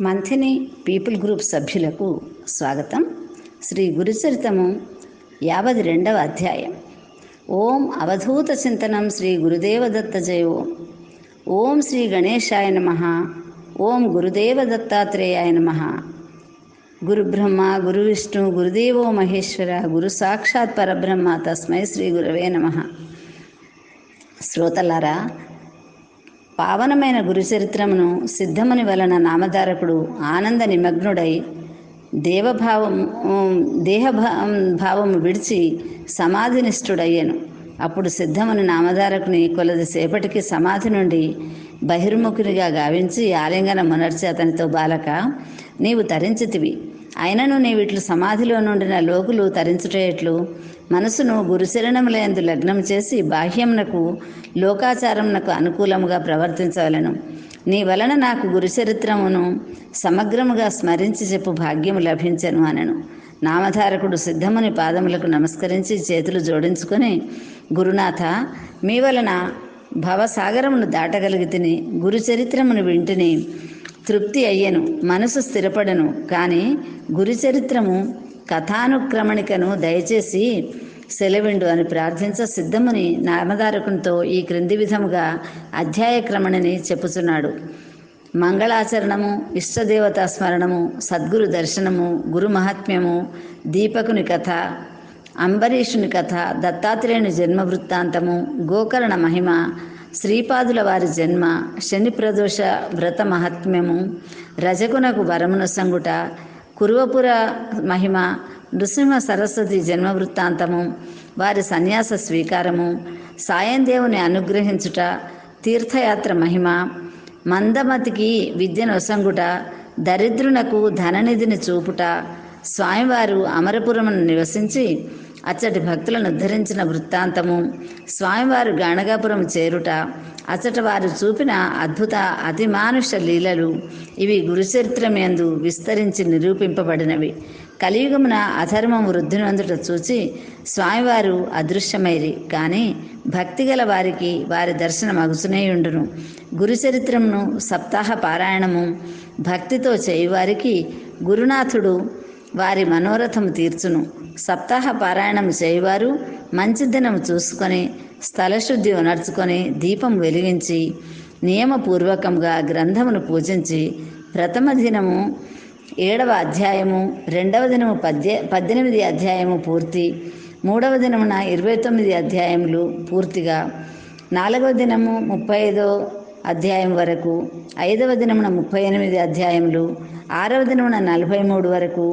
మంథిని people group సభ్యులకు స్వాగతం. శ్రీ గురుచరితము యాభై రెండవ అధ్యాయం. ఓం అవధూత చింతనం శ్రీ గురుదేవదత్త జయ. ఓం ఓం శ్రీ గణేశాయ నమ. ఓం గురుదేవదత్తాత్రేయాయ నమ. గురుబ్రహ్మ గురు విష్ణు గురుదేవో మహేశ్వర గురు సాక్షాత్ పరబ్రహ్మ తస్మై శ్రీ గురవే నమ. శ్రోతలారా పావనమైన గురుచరిత్రమును సిద్ధముని వలన నామధారకుడు ఆనంద నిమగ్నుడై దేవభావం దేహభా భావము విడిచి సమాధినిష్ఠుడయ్యను. అప్పుడు సిద్ధముని నామధారకుని కొలది సేపటికి సమాధి నుండి బహిర్ముఖునిగా గావించి ఆలింగన మునర్చి అతనితో బాలక నీవు తరించితివి. అయినను నీ వీటి సమాధిలో నుండిన లోకులు తరించుటేట్లు మనసును గురుశరణములందు లగ్నం చేసి బాహ్యమునకు లోకాచారమునకు అనుకూలముగా ప్రవర్తించవలను. నీ వలన నాకు గురుచరిత్రమును సమగ్రముగా స్మరించి చెప్పు భాగ్యము లభించను అనను. నామధారకుడు సిద్ధముని పాదములకు నమస్కరించి చేతులు జోడించుకొని గురునాథ మీ వలన భవసాగరమును దాటగలిగితిని గురుచరిత్రమును వింటిని తృప్తి అయ్యను మనసు స్థిరపడను. కానీ గురుచరిత్రము కథానుక్రమణికను దయచేసి సెలవిండు అని ప్రార్థించ సిద్ధముని నామధారకునితో ఈ క్రింది విధముగా అధ్యాయక్రమణిని చెప్పుచున్నాడు. మంగళాచరణము ఇష్టదేవతా స్మరణము సద్గురు దర్శనము గురు మహాత్మ్యము దీపకుని కథ అంబరీషుని కథ దత్తాత్రేయుని జన్మ వృత్తాంతము గోకర్ణ మహిమ శ్రీపాదుల వారి జన్మ శని ప్రదోష వ్రత మహాత్మ్యము రజకునకు వరమున సంగుట కురువపుర మహిమ నృసింహ సరస్వతి జన్మ వృత్తాంతము వారి సన్యాస స్వీకారము సాయం దేవుని అనుగ్రహించుట తీర్థయాత్ర మహిమ మందమతికి విద్య ఒసంగుట దరిద్రునకు ధననిధిని చూపుట స్వామివారు అమరపురమును నివసించి అచ్చటి భక్తులను ఉద్ధరించిన వృత్తాంతము స్వామివారు గాణగాపురం చేరుట అచ్చట వారు చూపిన అద్భుత అతిమానుష లీలలు ఇవి గురుచరిత్రమందు విస్తరించి నిరూపింపబడినవి. కలియుగమున అధర్మం వృద్ధినందుట చూచి స్వామివారు అదృశ్యమైరి. కానీ భక్తిగల వారికి వారి దర్శనం అగుచునేయుండును గురుచరిత్రమును సప్తాహ పారాయణము భక్తితో చేయువారికి గురునాథుడు వారి మనోరథము తీర్చును. సప్తాహ పారాయణం చేయువారు మంచి దినము చూసుకొని స్థలశుద్ధి ఉనర్చుకొని దీపం వెలిగించి నియమపూర్వకంగా గ్రంథమును పూజించి ప్రథమ దినము ఏడవ అధ్యాయము రెండవ దినము పద్య పద్దెనిమిది అధ్యాయము పూర్తి మూడవ దినమున ఇరవై తొమ్మిది అధ్యాయములు పూర్తిగా నాలుగవ దినము ముప్పై ఐదో అధ్యాయం వరకు ఐదవ దినమున ముప్పై ఎనిమిది అధ్యాయములు ఆరవ దినమున నలభై మూడు వరకు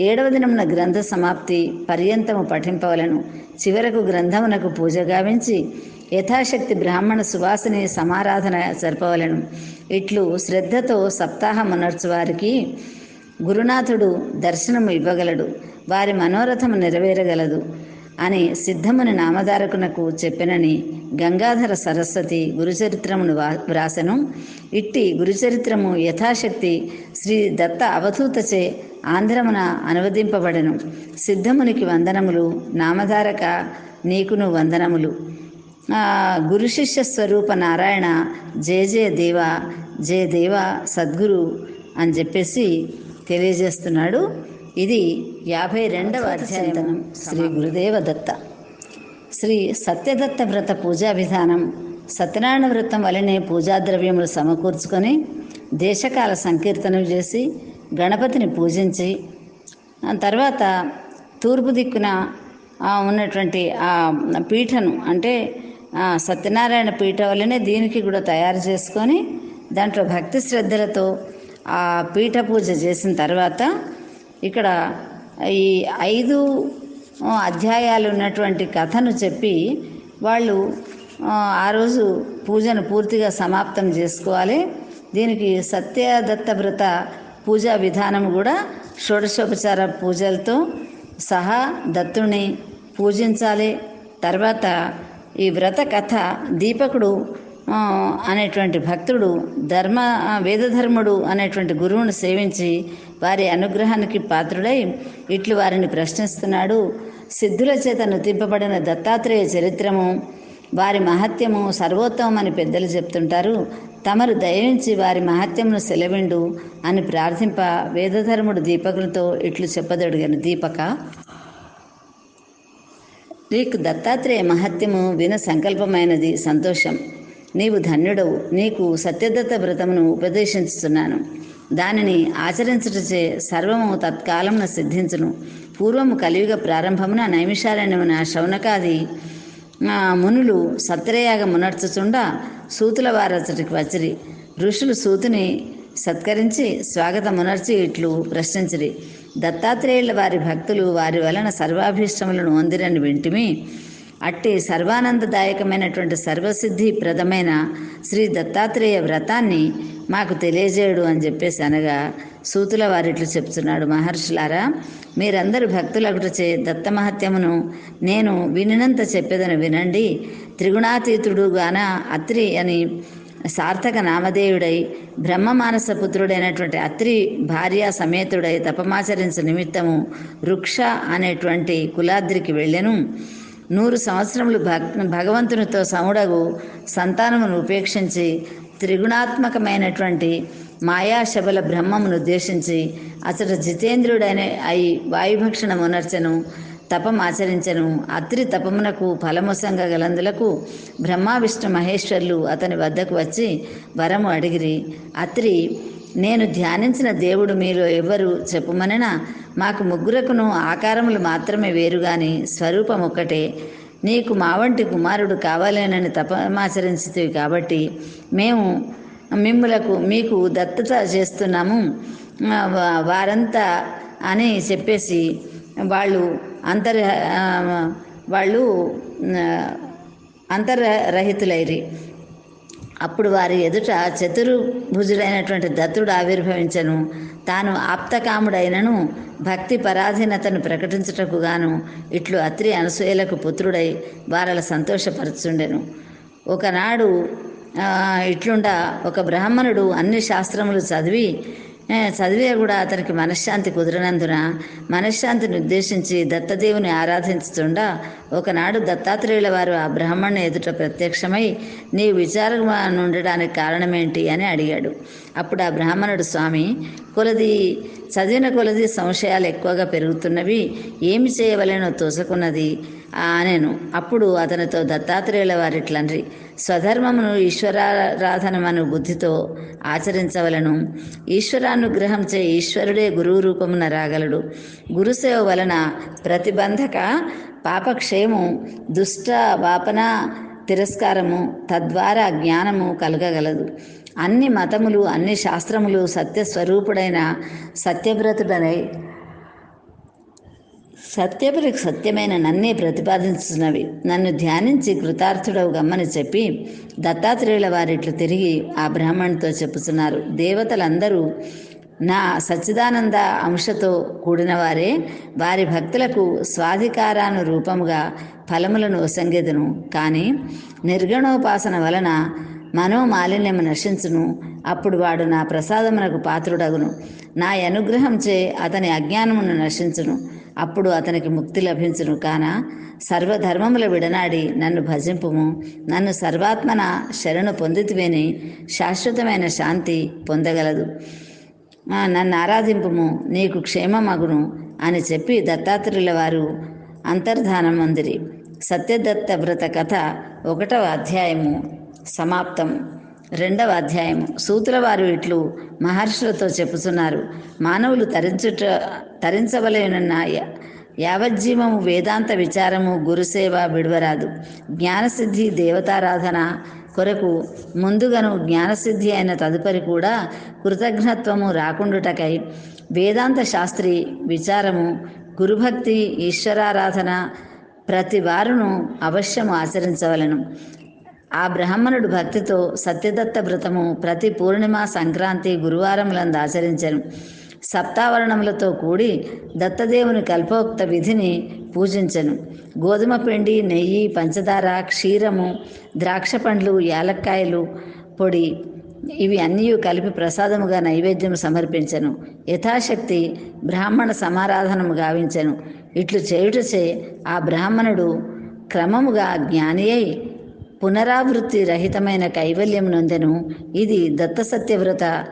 ఏడవ దినమున గ్రంథ సమాప్తి పర్యంతము పఠింపవలను. చివరకు గ్రంథమునకు పూజ గావించి యథాశక్తి బ్రాహ్మణ సువాసిని సమారాధన జరపవలను. ఇట్లు శ్రద్ధతో సప్తాహమునర్చు వారికి గురునాథుడు దర్శనము ఇవ్వగలడు. వారి మనోరథము నెరవేరగలదు అని సిద్ధముని నామధారకునకు చెప్పినని గంగాధర సరస్వతి గురుచరిత్రమును వ్రాసను. ఇట్టి గురుచరిత్రము యథాశక్తి శ్రీ దత్త అవధూతచే ఆంధ్రమున అనువదింపబడెను. సిద్ధమునికి వందనములు నామధారక నీకును వందనములు. గురు శిష్య స్వరూప నారాయణ జయ జయ దేవ జయ దేవ సద్గురు అని చెప్పేసి తెలియజేస్తున్నాడు. ఇది యాభై రెండవ అధ్యాయం శ్రీ గురుదేవ దత్త. శ్రీ సత్యదత్త వ్రత పూజా విధానం. సత్యనారాయణ వ్రతం వలనే పూజా ద్రవ్యములు సమకూర్చుకొని దేశకాల సంకీర్తనం చేసి గణపతిని పూజించి తర్వాత తూర్పు దిక్కున ఉన్నటువంటి ఆ పీఠను అంటే సత్యనారాయణ పీఠ వల్లనే దీనికి కూడా తయారు చేసుకొని దాంట్లో భక్తి శ్రద్ధలతో ఆ పీఠ పూజ చేసిన తర్వాత ఇక్కడ ఈ ఐదు అధ్యాయాలు ఉన్నటువంటి కథను చెప్పి వాళ్ళు ఆ రోజు పూజను పూర్తిగా సమాప్తం చేసుకోవాలి. దీనికి సత్యదత్త వ్రత పూజా విధానం కూడా షోడశోపచార పూజలతో సహా దత్తుని పూజించాలి. తర్వాత ఈ వ్రత కథ దీపకుడు అనేటువంటి భక్తుడు ధర్మ వేదధర్ముడు అనేటువంటి గురువును సేవించి వారి అనుగ్రహానికి పాత్రుడై ఇట్లు వారిని ప్రశ్నిస్తున్నాడు. సిద్ధుల చేత నుతింపబడిన దత్తాత్రేయ చరిత్రము వారి మహత్యము సర్వోత్తమని పెద్దలు చెప్తుంటారు. తమరు దయించి వారి మహత్యమును సెలవిండు అని ప్రార్థింప వేదధర్ముడు దీపకులతో ఇట్లు చెప్పదొడిగాను. దీపక నీకు దత్తాత్రేయ మహత్యము విన సంకల్పమైనది సంతోషం. నీవు ధన్యుడవు. నీకు సత్యదత్త వ్రతమును ఉపదేశించుతున్నాను దానిని ఆచరించుటచే సర్వము తత్కాలమున సిద్ధించును. పూర్వము కలియుగ ప్రారంభమున నైమిషారణ్యమున శౌనకాది మునులు సత్రయాగ మునర్చుచుండా సూతుల వారచటికి వచ్చిరి. ఋషులు సూతుని సత్కరించి స్వాగతమునర్చి ఇట్లు ప్రశ్నించిరి. దత్తాత్రేయుల వారి భక్తులు వారి వలన సర్వాభీష్టములను అందిరని వింటిమి. అట్టి సర్వానందదాయకమైనటువంటి సర్వసిద్ధి ప్రదమైన శ్రీ దత్తాత్రేయ వ్రతాన్ని మాకు తెలియజేయడు అని చెప్పేసి అనగా సూతుల వారిట్లు చెప్తున్నాడు మహర్షులారా. మీరందరూ భక్తులగుటచే దత్త దత్తమహత్యమును నేను వినినంత చెప్పేదని వినండి. త్రిగుణాతీతుడు గాన అత్రి అని సార్థక నామధేయుడై బ్రహ్మమానస పుత్రుడైనటువంటి అత్రి భార్య సమేతుడై తపమాచరించ నిమిత్తము వృక్ష అనేటువంటి కులాద్రికి వెళ్ళెను. నూరు సంవత్సరములు భక్ భగవంతునితో సముడగు సంతానమును ఉపేక్షించి త్రిగుణాత్మకమైనటువంటి మాయాశబల బ్రహ్మమును ఉద్దేశించి అతడు జితేంద్రుడైన అయి వాయుభక్షణమునర్చను తపమాచరించను అత్రి తపమునకు ఫలముసంగ గలందులకు బ్రహ్మావిష్ణు మహేశ్వర్లు అతని వద్దకు వచ్చి వరము అడిగిరి. అత్రి నేను ధ్యానించిన దేవుడు మీలో ఎవరు చెప్పుమనన మాకు ముగ్గురకును ఆకారములు మాత్రమే వేరుగాని స్వరూపం ఒక్కటే నీకు మా వంటి కుమారుడు కావాలేనని తపమాచరించుతూ కాబట్టి మేము మిమ్ములకు మీకు దత్తత చేస్తున్నాము. వారంతా అని చెప్పేసి వాళ్ళు అంతర్ వాళ్ళు అంతర్రహితులైరి అప్పుడు వారి ఎదుట చతుర్భుజుడైనటువంటి దత్తుడు ఆవిర్భవించను. తాను ఆప్తకాముడైనను భక్తి పరాధీనతను ప్రకటించుటకు గాను ఇట్లు అత్రి అనసూయలకు పుత్రుడై వారల సంతోషపరచుండెను. ఒకనాడు ఇట్లుండ ఒక బ్రాహ్మణుడు అన్ని శాస్త్రములు చదివి చదివి చదివే కూడా అతనికి మనశ్శాంతి కుదిరినందున మనశ్శాంతిని ఉద్దేశించి దత్తదేవుని ఆరాధించుతుండా ఒకనాడు దత్తాత్రేయుల వారు ఆ బ్రాహ్మణ్ణి ఎదుట ప్రత్యక్షమై నీ విచారం ఉండడానికి కారణమేంటి? అని అడిగాడు. అప్పుడు ఆ బ్రాహ్మణుడు స్వామి కొలది చదివిన కొలది సంశయాలు ఎక్కువగా పెరుగుతున్నవి ఏమి చేయవలేనో తోసుకున్నది అనేను అప్పుడు అతనితో దత్తాత్రేయుల వారిట్లండ్రి. స్వధర్మమును ఈశ్వరారాధనమను బుద్ధితో ఆచరించవలను. ఈశ్వరానుగ్రహం చే ఈశ్వరుడే గురువు రూపమున రాగలడు. గురుసేవ వలన ప్రతిబంధక పాపక్షేము దుష్ట వాపన తిరస్కారము తద్వారా జ్ఞానము కలగగలదు. అన్ని మతములు అన్ని శాస్త్రములు సత్యస్వరూపుడైన సత్యవ్రతుడనై సత్యపురికి సత్యమైన నన్నే ప్రతిపాదించున్నవి నన్ను ధ్యానించి కృతార్థుడవు గమ్మని చెప్పి దత్తాత్రేయుల వారిట్లు తిరిగి ఆ బ్రాహ్మణుతో చెప్పుతున్నారు దేవతలందరూ నా సచ్చిదానంద అంశతో కూడిన వారే వారి భక్తులకు స్వాధికారాను రూపముగా ఫలములను వసంగెదును కానీ నిర్గణోపాసన వలన మనోమాలిన్యము నశించును. అప్పుడు వాడు నా ప్రసాదమునకు పాత్రుడగును. నా అనుగ్రహం చే అతని అజ్ఞానమును నశించును. అప్పుడు అతనికి ముక్తి లభించును కాన సర్వధర్మముల విడనాడి నన్ను భజింపుము. నన్ను సర్వాత్మన శరణు పొందితివేని శాశ్వతమైన శాంతి పొందగలదు. నన్ను ఆరాధింపుము నీకు క్షేమమగును అని చెప్పి దత్తాత్రేయుల వారు అంతర్ధానం మందిరి సత్యదత్త వ్రత కథ ఒకటవ అధ్యాయము సమాప్తం. రెండవ అధ్యాయము. సూతుల ఇట్లు మహర్షులతో చెప్పుతున్నారు మానవులు తరించుట తరించవలేనన్న యావజ్జీవము వేదాంత విచారము గురుసేవ విడవరాదు. జ్ఞానసిద్ధి దేవతారాధన కొరకు ముందుగను జ్ఞానసిద్ధి అయిన తదుపరి కూడా కృతజ్ఞత్వము రాకుండుటకై వేదాంత శాస్త్రి విచారము గురుభక్తి ఈశ్వరారాధన ప్రతి వారును అవశ్యము ఆచరించవలను. ఆ బ్రాహ్మణుడు భక్తితో సత్యదత్త వ్రతము ప్రతి పూర్ణిమ సంక్రాంతి గురువారములందు ఆచరించను. సప్తావరణములతో కూడి దత్తదేవుని కల్పోక్త విధిని పూజించను. గోధుమ పిండి నెయ్యి పంచదార క్షీరము ద్రాక్ష పండ్లు యాలక్కాయలు పొడి ఇవి అన్నీ కలిపి ప్రసాదముగా నైవేద్యం సమర్పించను. యథాశక్తి బ్రాహ్మణ సమారాధనము గావించను. ఇట్లు చేయుటచే ఆ బ్రాహ్మణుడు క్రమముగా జ్ఞాని అయి పునరావృత్తి రహితమైన కైవల్యం నొందెను. ఇది దత్త సత్యవ్రత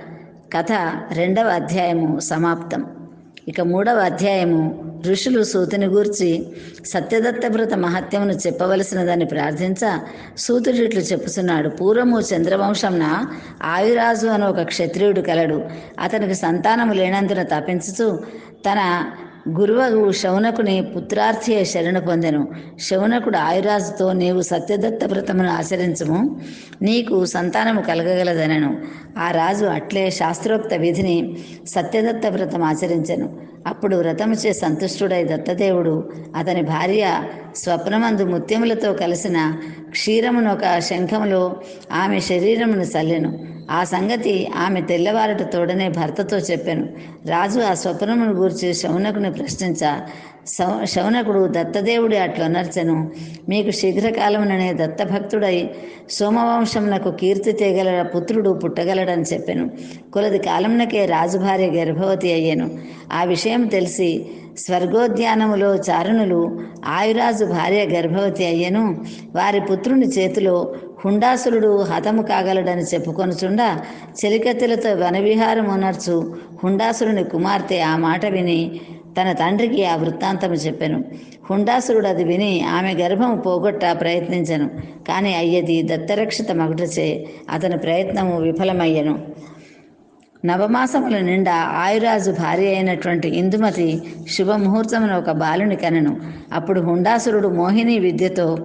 కథ రెండవ అధ్యాయము సమాప్తం. ఇక మూడవ అధ్యాయము ఋషులు సూతుని గూర్చి సత్యదత్తవ్రత మహత్యమును చెప్పవలసినదని ప్రార్థించ సూతుడు ఇట్లు చెప్పుచున్నాడు. పూర్వము చంద్రవంశంన ఆయురాజు అని ఒక క్షత్రియుడు కలడు. అతనికి సంతానము లేనందున తప్పించుచు తన గురువగు శౌనకుని పుత్రార్థి శరణ పొందెను. శౌనకుడు ఆయురాజుతో నీవు సత్యదత్త వ్రతమును ఆచరించము. నీకు సంతానము కలగగలదనను. ఆ రాజు అట్లే శాస్త్రోక్త విధిని సత్యదత్త వ్రతం ఆచరించను. అప్పుడు వ్రతముచే సంతుష్టుడై దత్తదేవుడు అతని భార్య స్వప్నమందు ముత్యములతో కలిసిన క్షీరమునొక ఒక శంఖములో ఆమె శరీరమును చల్లెను. ఆ సంగతి ఆమె తెల్లవారట తోడనే భర్తతో చెప్పాను. రాజు ఆ స్వప్నమును గూర్చి శౌనకుని ప్రశ్నించ శౌ శౌనకుడు దత్తదేవుడి అనర్చను. మీకు శీఘ్రకాలముననే దత్తభక్తుడై సోమవంశమునకు కీర్తి తేగల పుత్రుడు పుట్టగలడని చెప్పాను. కొలది కాలమునకే రాజుభార్య గర్భవతి అయ్యాను. ఆ విషయం తెలిసి స్వర్గోద్యానములో చారుణులు ఆయురాజు భార్య గర్భవతి అయ్యను. వారి పుత్రుని చేతిలో హుండాసురుడు హతము కాగలడని చెప్పుకొనుచుండా చెలికత్తెలతో వనవిహారం అనర్చు హుండాసురుని కుమార్తె ఆ మాట విని తన తండ్రికి ఆ వృత్తాంతము చెప్పాను. హుండాసురుడు అది విని ఆమె గర్భము పోగొట్ట ప్రయత్నించను. కానీ అయ్యది దత్తరక్షిత మగుటచే అతని ప్రయత్నము విఫలమయ్యను. నవమాసముల నిండా ఆయురాజు భార్య అయినటువంటి ఇందుమతి శుభముహూర్తమున ఒక బాలుని కనెను. అప్పుడు హుండాసురుడు మోహిని విద్యతో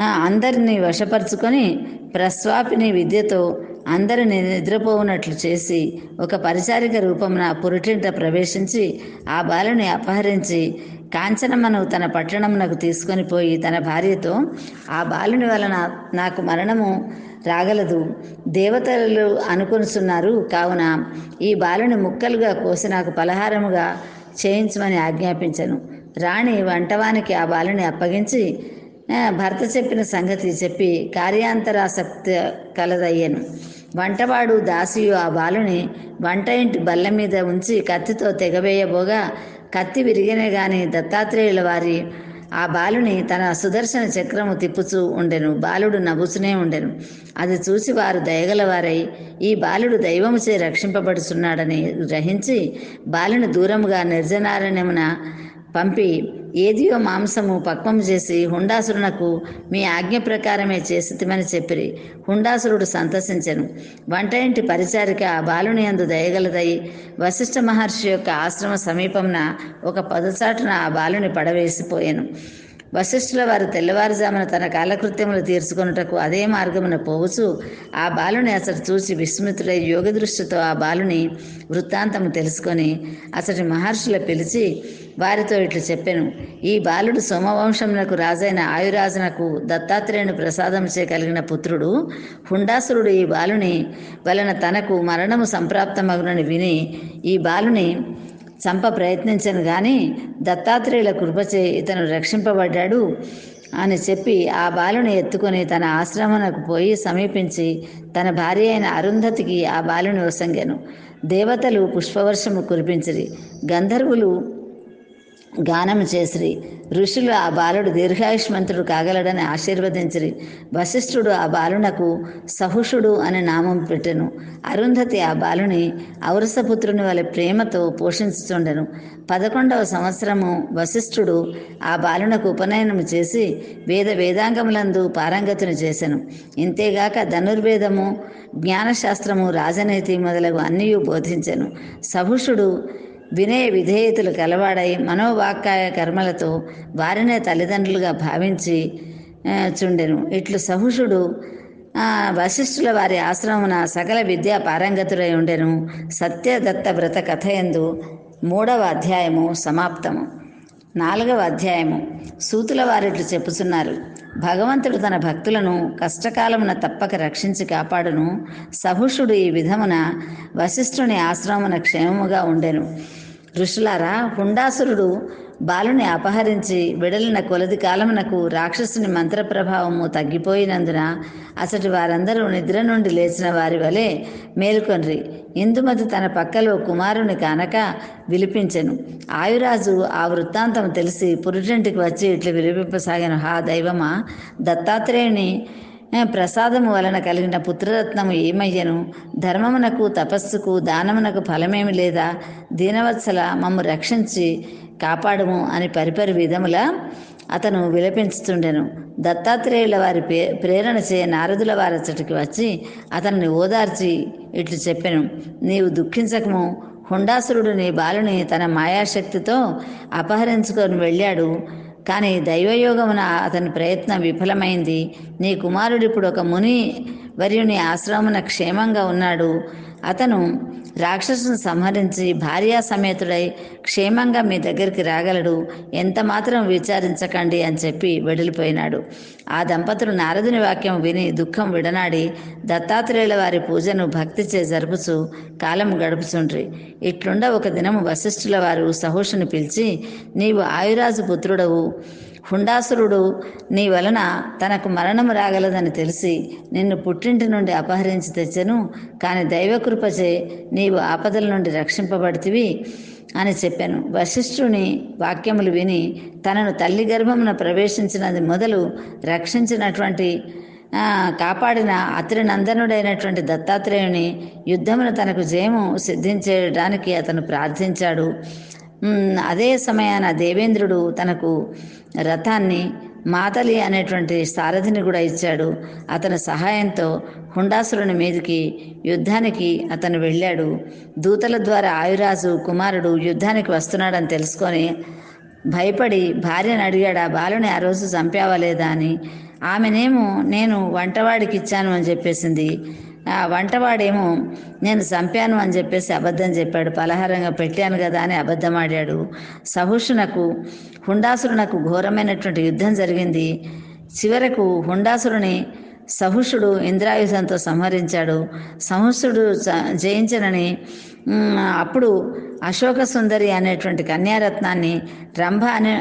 అందరినీ వశపరుచుకొని ప్రస్వాపిని విద్యతో అందరిని నిద్రపోవునట్లు చేసి ఒక పరిచారిక రూపమున పురిటింట ప్రవేశించి ఆ బాలుని అపహరించి కాంచనమ్మను తన పట్టణమునకు తీసుకొని పోయి తన భార్యతో ఆ బాలుని వలన నాకు మరణము రాగలదు. దేవతలు అనుకొనిస్తున్నారు కావున ఈ బాలుని ముక్కలుగా కోసి నాకు పలహారముగా చేయించమని ఆజ్ఞాపించను. రాణి వంటవానికి ఆ బాలుని అప్పగించి భర్త చెప్పిన సంగతి చెప్పి కార్యాంతరాసక్తి కలదయ్యను. వంటవాడు దాసియు ఆ బాలుని వంట ఇంటి బల్ల మీద ఉంచి కత్తితో తెగవేయబోగా కత్తి విరిగినే గాని దత్తాత్రేయుల వారి ఆ బాలుని తన సుదర్శన చక్రము తిప్పుచూ ఉండెను. బాలుడు నవ్వుచునే ఉండెను. అది చూసి వారు దయగలవారై ఈ బాలుడు దైవముచే రక్షింపబడుచున్నాడని గ్రహించి బాలుని దూరముగా నిర్జనారణ్యమున పంపి ఏదియో మాంసము పక్వం చేసి హుండాసురునకు మీ ఆజ్ఞ ప్రకారమే చేసిమని చెప్పిరి. హుండాసురుడు సంతసించను. వంట ఇంటి పరిచారిక ఆ బాలుని అందు దయగలదై వశిష్ఠ మహర్షి యొక్క ఆశ్రమ సమీపంన ఒక పదచాటున ఆ బాలుని పడవేసిపోయాను. వశిష్ఠుల వారు తెల్లవారుజామున తన కాలకృత్యములు తీర్చుకొనుటకు అదే మార్గమున పోవచ్చు ఆ బాలుని అతడు చూసి విస్మృతుడై యోగ దృష్టితో ఆ బాలుని వృత్తాంతము తెలుసుకొని అతడి మహర్షుల పిలిచి వారితో ఇట్లు చెప్పాను. ఈ బాలుడు సోమవంశమునకు రాజైన ఆయురాజునకు దత్తాత్రేయుని ప్రసాదం చేయగలిగిన కలిగిన పుత్రుడు హుండాసురుడు ఈ బాలుని వలన తనకు మరణము సంప్రాప్తమగునని విని ఈ బాలుని చంప ప్రయత్నించను గాని దత్తాత్రేయుల కృపచే ఇతను రక్షింపబడ్డాడు అని చెప్పి ఆ బాలుని ఎత్తుకొని తన ఆశ్రమనకు పోయి సమీపించి తన భార్య అయిన అరుంధతికి ఆ బాలుని వసంగాను. దేవతలు పుష్పవర్షము కురిపించిరి. గంధర్వులు గానము చేసిరి. ఋషులు ఆ బాలుడు దీర్ఘాయుష్మంతుడు కాగలడని ఆశీర్వదించిరి. వశిష్ఠుడు ఆ బాలునకు సహుషుడు అని నామం పెట్టెను. అరుంధతి ఆ బాలుని ఔరసపుత్రుని వాళ్ళ ప్రేమతో పోషించుచుండెను. పదకొండవ సంవత్సరము వశిష్ఠుడు ఆ బాలునకు ఉపనయనము చేసి వేద వేదాంగములందు పారంగతిని చేశాను ఇంతేగాక ధనుర్వేదము జ్ఞానశాస్త్రము రాజనీతి మొదలగు అన్నీ బోధించెను. సహుషుడు వినయ విధేయతలు కలవాడై మనోవాక్కాయ కర్మలతో వారినే తల్లిదండ్రులుగా భావించి చుండెను. ఇట్లు సహుషుడు వశిష్ఠుల వారి ఆశ్రమమున సకల విద్యా పారంగతుడై ఉండెను. సత్యదత్త వ్రత కథ ఎందు మూడవ అధ్యాయము సమాప్తము. నాలుగవ అధ్యాయము. సూతుల వారిట్లు చెప్పుచున్నారు. భగవంతుడు తన భక్తులను కష్టకాలమున తప్పక రక్షించి కాపాడును. సహుషుడు ఈ విధమున వశిష్ఠుని ఆశ్రమమున క్షేమముగా ఉండెను. ఋషులారా హుండాసురుడు బాలుని అపహరించి విడలిన కొలది కాలమునకు రాక్షసుని మంత్ర ప్రభావము తగ్గిపోయినందున అసటి వారందరూ నిద్ర నుండి లేచిన వారి వలె మేలుకొన్రి. ఇందుమతి తన పక్కలో కుమారుని కానక విలిపించెను. ఆయురాజు ఆ వృత్తాంతం తెలిసి పురుటింటికి వచ్చి ఇట్లు విలిపింపసాగాను. హా దైవమా దత్తాత్రేయుని ప్రసాదము వలన కలిగిన పుత్రరత్నము ఏమయ్యను? ధర్మమునకు తపస్సుకు దానమునకు ఫలమేమి లేదా? దీనవత్సల మమ్ము రక్షించి కాపాడము అని పరిపరి విధముల అతను విలపించుతుండెను దత్తాత్రేయుల వారి పే ప్రేరణ చే నారదుల వారచ్చటికి వచ్చి అతన్ని ఓదార్చి ఇట్లు చెప్పెను. నీవు దుఃఖించకము. హుండాసురుడు నీ బాలుని తన మాయాశక్తితో అపహరించుకొని వెళ్ళాడు. కానీ దైవయోగమున అతని ప్రయత్నం విఫలమైంది. నీ కుమారుడు ఇప్పుడు ఒక ముని వర్యుని ఆశ్రమమున క్షేమంగా ఉన్నాడు. అతను రాక్షసును సంహరించి భార్యా సమేతుడై క్షేమంగా మీ దగ్గరికి రాగలడు. ఎంత మాత్రం విచారించకండి అని చెప్పి వెడిలిపోయినాడు. ఆ దంపతులు నారదుని వాక్యం విని దుఃఖం విడనాడి దత్తాత్రేయుల వారి పూజను భక్తి చే జరుపుచు కాలం గడుపుచుండ్రి. ఇట్లుండ ఒక దినము వశిష్ఠుల వారు సహోషుని పిలిచి నీవు ఆయురాజు పుత్రుడవు. హుండాసురుడు నీ వలన తనకు మరణము రాగలదని తెలిసి నిన్ను పుట్టింటి నుండి అపహరించి తెచ్చను. కానీ దైవకృపచే నీవు ఆపదల నుండి రక్షింపబడితివి అని చెప్పాను. వశిష్ఠుని వాక్యములు విని తనను తల్లి గర్భమున ప్రవేశించినది మొదలు రక్షించినటువంటి కాపాడిన అతడినందనుడైనటువంటి దత్తాత్రేయుని యుద్ధమును తనకు జయము సిద్ధించడానికి అతను ప్రార్థించాడు. అదే సమయాన దేవేంద్రుడు తనకు రథాన్ని మాతలి అనేటువంటి సారథిని కూడా ఇచ్చాడు. అతని సహాయంతో హుండాసురుని మీదకి యుద్ధానికి అతను వెళ్ళాడు. దూతల ద్వారా ఆయురాజు కుమారుడు యుద్ధానికి వస్తున్నాడని తెలుసుకొని భయపడి భార్యను అడిగాడు ఆ బాలుని ఆ రోజు చంపావా లేదా? అని. ఆమెనేమో నేను వంటవాడికి ఇచ్చాను అని చెప్పేసింది. ఆ వంటవాడేమో నేను చంపాను అని చెప్పేసి అబద్ధం చెప్పాడు. పలహారంగా పెట్టాను కదా అని అబద్ధం ఆడాడు. సహుషునకు హుండాసురునకు ఘోరమైనటువంటి యుద్ధం జరిగింది. చివరకు హుండాసురుని సహుషుడు ఇంద్రాయుధంతో సంహరించాడు. సహుషుడు జయించనని అప్పుడు అశోక సుందరి అనేటువంటి కన్యారత్నాన్ని రంభ అనే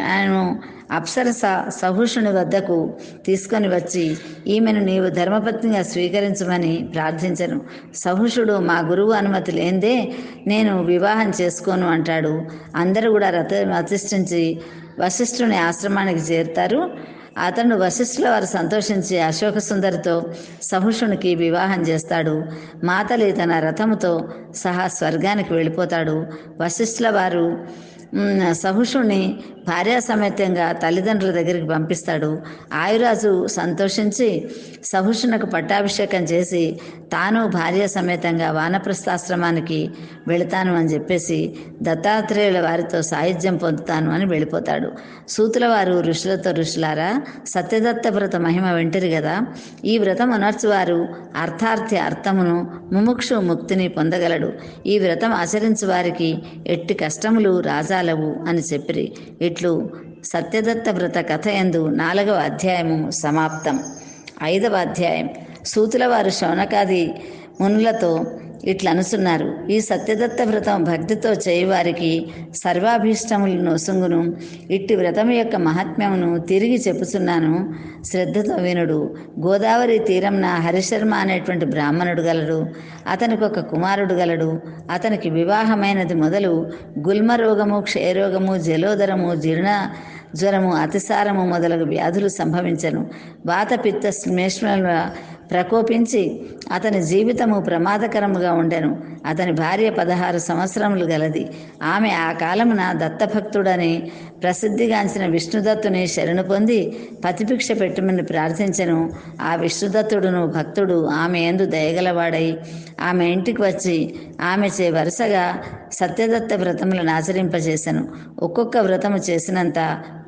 అప్సరస సహుషుని వద్దకు తీసుకొని వచ్చి ఈమెను నీవు ధర్మపత్నిగా స్వీకరించమని ప్రార్థించను. సహుషుడు మా గురువు అనుమతి లేందే నేను వివాహం చేసుకోను అంటాడు. అందరూ కూడా రథ రతిష్ఠించి వశిష్ఠుని ఆశ్రమానికి చేరుతారు. అతను వశిష్ఠుల వారు సంతోషించి అశోక సుందరితో సహుషునికి వివాహం చేస్తాడు. మాతలి తన రథముతో సహా స్వర్గానికి వెళ్ళిపోతాడు. వశిష్ఠుల వారు సహుషుణ్ణి భార్యాసమేతంగా భార్యా సమేతంగా తల్లిదండ్రుల దగ్గరికి పంపిస్తాడు. ఆయురాజు సంతోషించి సహుషునకు పట్టాభిషేకం చేసి తాను భార్య సమేతంగా వానప్రస్థాశ్రమానికి వెళతాను అని చెప్పేసి దత్తాత్రేయుల వారితో సాయుధ్యం పొందుతాను అని వెళ్ళిపోతాడు. సూతుల వారు ఋషులతో ఋషులారా సత్యదత్త వ్రత మహిమ వింటరు కదా ఈ వ్రతం అనర్చువారు అర్థార్థి అర్థమును ముముక్షు ముక్తిని పొందగలడు. ఈ వ్రతం ఆచరించు వారికి ఎట్టి కష్టములు రాజాలవు అని చెప్పిరి. ఇట్లు సత్యదత్త వ్రత కథ ఎందు నాలుగవ అధ్యాయము సమాప్తం. ఐదవ అధ్యాయం. సూతుల వారు శౌనకాది మునులతో ఇట్లా అనుసున్నారు. ఈ సత్యదత్త వ్రతం భక్తితో చేయవారికి సర్వాభీష్టములు నొసుంగును. ఇట్టి వ్రతం యొక్క మహాత్మ్యమును తిరిగి చెప్పుచున్నాను. శ్రద్ధతో వినుడు. గోదావరి తీరంన హరిశర్మ అనేటువంటి బ్రాహ్మణుడు గలడు. అతనికి ఒక కుమారుడు గలడు. అతనికి వివాహమైనది మొదలు గుల్మ రోగము క్షయరోగము జలోదరము జీర్ణ జ్వరము అతిసారము మొదలగు వ్యాధులు సంభవించను. వాత పిత్త శ్లేష్మల ప్రకోపించి అతని జీవితము ప్రమాదకరముగా ఉండెను. అతని భార్య పదహారు సంవత్సరములు గలది. ఆమె ఆ కాలమున దత్తభక్తుడని ప్రసిద్ధిగాంచిన విష్ణుదత్తుని శరణు పొంది పతిభిక్ష పెట్టమని ప్రార్థించను. ఆ విష్ణుదత్తుడును భక్తుడు ఆమె ఎందు దయగలవాడై ఆమె ఇంటికి వచ్చి ఆమె చే వరుసగా సత్యదత్త వ్రతములను ఆచరింపజేశాను ఒక్కొక్క వ్రతము చేసినంత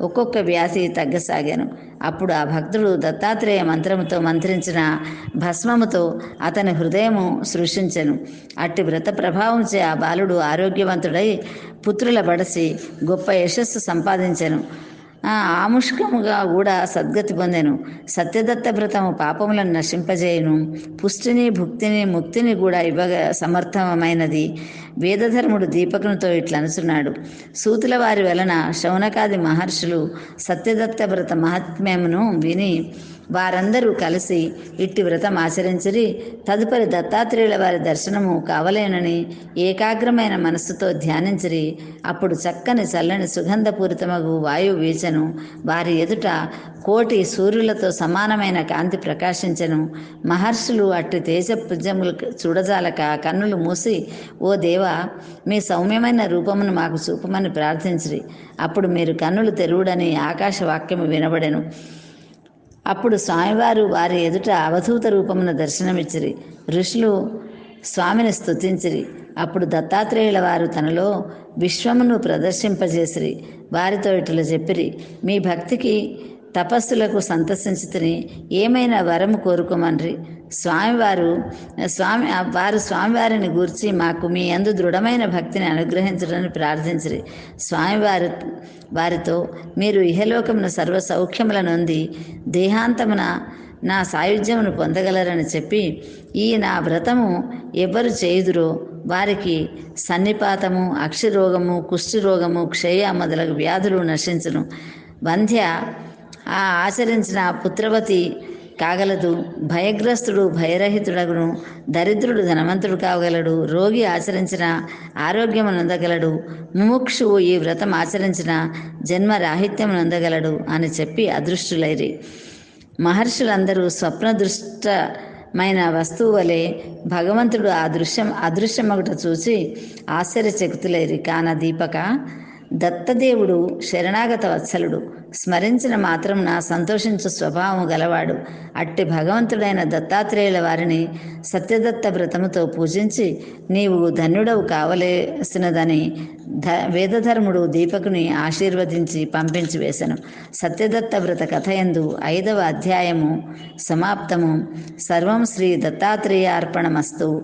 ఒక్కొక్క వ్యాధి తగ్గసాగాను. అప్పుడు ఆ భక్తుడు దత్తాత్రేయ మంత్రముతో మంత్రించిన భస్మముతో అతని హృదయము సృష్టించెను. అట్టి వ్రత ప్రభావంచే ఆ బాలుడు ఆరోగ్యవంతుడై పుత్రుల బడసి గొప్ప యశస్సు సంపాదించెను. ఆముష్కముగా కూడా సద్గతి పొందెను. సత్యదత్త వ్రతము పాపములను నశింపజేయును. పుష్టిని భుక్తిని ముక్తిని కూడా ఇవ్వగ సమర్థమైనది. వేదధర్ముడు దీపకునితో ఇట్లా అనుచున్నాడు సూతుల వారి వలన శౌనకాది మహర్షులు సత్యదత్త వ్రత మహాత్మ్యమును విని వారందరూ కలిసి ఇట్టి వ్రతం ఆచరించిరి. తదుపరి దత్తాత్రేయుల వారి దర్శనము కావలేనని ఏకాగ్రమైన మనస్సుతో ధ్యానించిరి. అప్పుడు చక్కని చల్లని సుగంధపూరితమగు వాయువు వీచను వారి ఎదుట కోటి సూర్యులతో సమానమైన కాంతి ప్రకాశించను. మహర్షులు అట్టి తేజపుజములు చూడజాలక కన్నులు మూసి ఓ దేవా మీ సౌమ్యమైన రూపమును మాకు చూపమని ప్రార్థించిరి. అప్పుడు మీరు కన్నులు తెరువుడని ఆకాశవాక్యము వినబడెను. అప్పుడు స్వామివారు వారి ఎదుట అవధూత రూపమున దర్శనమిచ్చిరి. ఋషులు స్వామిని స్తుతించిరి. అప్పుడు దత్తాత్రేయుల వారు తనలో విశ్వమును ప్రదర్శింపజేసిరి. వారితో ఇట్లా చెప్పిరి మీ భక్తికి తపస్సులకు సంతసించుతుని ఏమైనా వరము కోరుకోమన్రి స్వామివారు స్వామి వారు స్వామివారిని గూర్చి మాకు మీ అందు దృఢమైన భక్తిని అనుగ్రహించడానికి ప్రార్థించిరి. స్వామివారు వారితో మీరు ఇహలోకమున సర్వ సౌఖ్యముల నొంది దేహాంతమున నా సాయుధ్యమును పొందగలరని చెప్పి ఈ నా వ్రతము ఎవరు చేయుదురో వారికి సన్నిపాతము అక్షిరోగము కుష్ఠిరోగము క్షయ మొదలగు వ్యాధులు నశించును. వంధ్య ఆ ఆచరించిన పుత్రవతి కాగలదు భయగ్రస్తుడు భయరహితుడగును దరిద్రుడు ధనవంతుడు కాగలడు రోగి ఆచరించిన ఆరోగ్యము నందగలడు ముముక్షువు ఈ వ్రతం ఆచరించిన జన్మ రాహిత్యం నందగలడు అని చెప్పి అదృష్టులైరి. మహర్షులందరూ స్వప్న దృష్టమైన వస్తువు వలె భగవంతుడు ఆ దృశ్యం అదృశ్యమగుట చూసి ఆశ్చర్యచకుతులేరి. కాన దీపక దత్తదేవుడు శరణాగత వత్సలుడు. స్మరించిన మాత్రమున సంతోషించు స్వభావము గలవాడు. అట్టి భగవంతుడైన దత్తాత్రేయుల వారిని సత్యదత్త వ్రతముతో పూజించి నీవు ధన్యుడవు కావలసినదని ధ వేదధర్ముడు దీపకుని ఆశీర్వదించి పంపించి వేశను సత్యదత్త వ్రత కథ ఎందు ఐదవ అధ్యాయము సమాప్తము. సర్వం శ్రీ దత్తాత్రేయార్పణమస్తు.